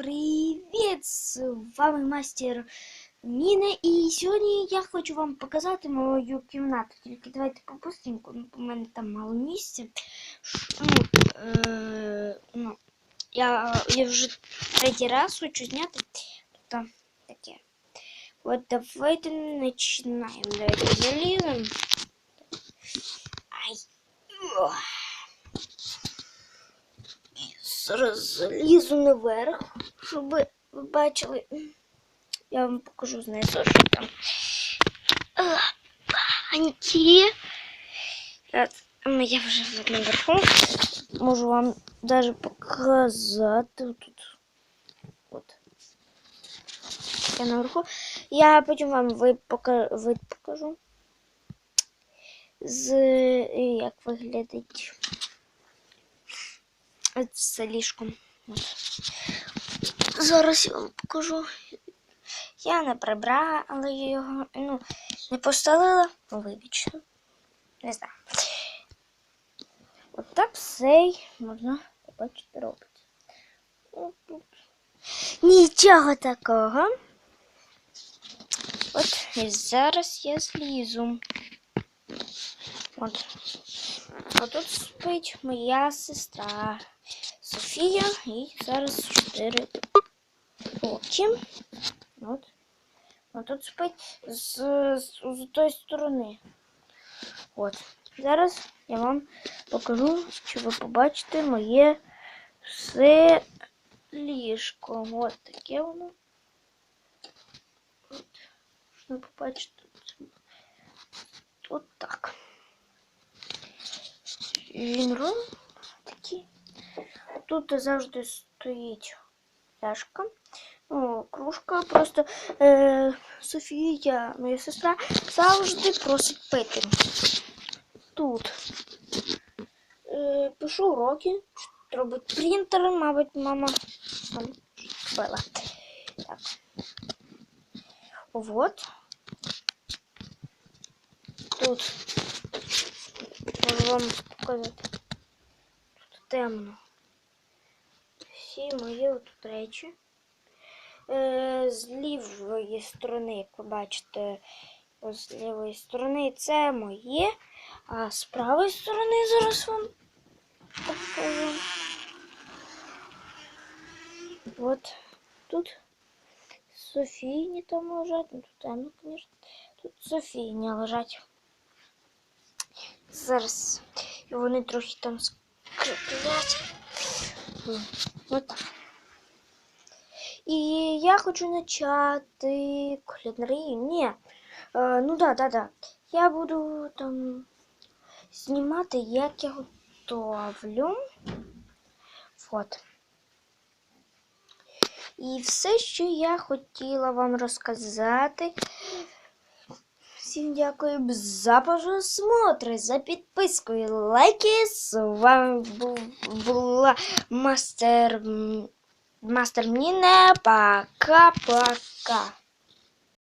привіт! З вами мастер Міна. І сьогодні я хочу вам показати мою кімнату. Тільки давайте по-быстреньку, ну, у мене там мало місця. Ш- Ну, е, ну, я, я вже третій раз хочу зняти. Тобто таке. От давайте починаємо. Давайте заліземо. Ай. Ох. Зараз залізу наверх, Щоб ви бачили. Я вам покажу знизу, що там. Анті. Я вже наверху. Можу вам даже показати тут. От. Я наверху. Я потім вам вид покажу. З як виглядить з ліжком. От. Зараз я вам покажу. Я не прибрала, але я його ну, не постелила, ну, вибачте. Не знаю. От так все можна побачити тут. Нічого такого. От і зараз я злізу. От. А тут спить моя сестра Софія і зараз 4 роки. От. А тут спить з, з, з тої сторони. От. Зараз я вам покажу, що ви побачите моє все ліжко. От таке воно. От. Що ви побачите? От так. Він ром такий. Тут завжди стоїть пляшка. Ну, кружка. Просто е, Софія, моя сестра, завжди просить пити. Тут е, пишу уроки, робить принтер, мабуть, мама там купила. Так. Вот. Тут можу вам показати. Тут темно. Всі мої тут речі. Е, з лівої сторони, як ви бачите, з лівої сторони це моє, а з правої сторони зараз вам покажу. От тут Софійні там лежать, ну тут темно, звісно. Тут Софійні лежать. Зараз і вони трохи там скриплять. От так. І я хочу почати кулінарію. Ні. Е, ну да, да, да. Я буду там знімати, як я готовлю. Вот. І все, що я хотіла вам розказати. Всім дякую за просмотр, за підписку і лайки. З вами була мастер. Мастер Міне. Пока-пока.